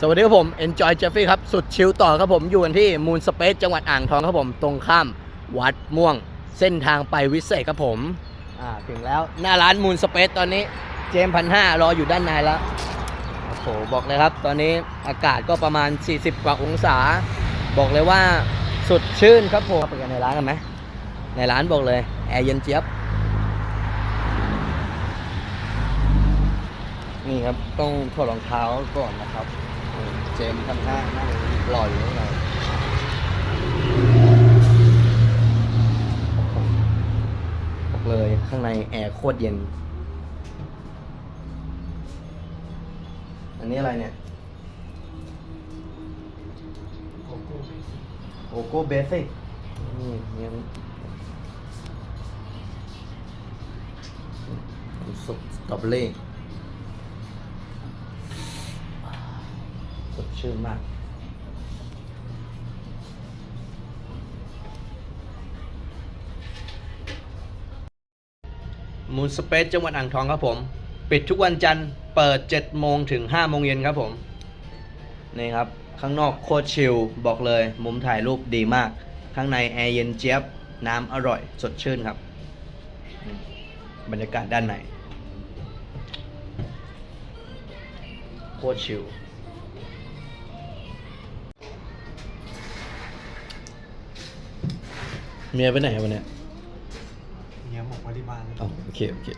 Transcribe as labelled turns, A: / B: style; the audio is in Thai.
A: สวัสดีครับผม Enjoy Jeffy ครับ สุดชิลต่อครับผม อยู่กันที่มูนสเปซจังหวัดอ่างทองครับผม ตรงข้ามวัดม่วง เส้นทางไปวิเศษครับผม อ่า ถึงแล้ว หน้าร้านมูนสเปซตอนนี้ เจมพันห้ารออยู่ด้านในแล้ว โอ้โห บอกเลยครับ ตอนนี้อากาศก็ประมาณ 40 กว่าองศา บอกเลยว่าสุดชื่นครับผมไปกันในร้านกันไหม ในร้านบอกเลย แอร์เย็นเจี๊ยบ นี่ครับ ต้องถอดรองเท้าก่อนนะครับ เจมส์ทำหน้านั่งหล่ออยู่ข้างในบอกเลยข้างในแอร์โคตรเย็น อันนี้อะไรเนี่ยโอโก้เบสิกนี่ยังสุดสตรอเบอรี่ สดชื่นมาก มูนสเปซจังหวัดอ่างทองครับผม ปิดทุกวันจันทร์เปิด 7 โมงถึง 5 โมงเย็นครับผม นี่ครับ ข้างนอกโคตรชิล บอกเลย มุมถ่ายรูปดีมาก ข้างในแอร์เย็นเจี๊ยบ น้ำอร่อย สดชื่นครับ บรรยากาศด้านในโคตรชิล เมียไปไหนวันเนี้ย
B: เมียบอกว่าที่บ้าน
A: อ๋อโอเค โอเค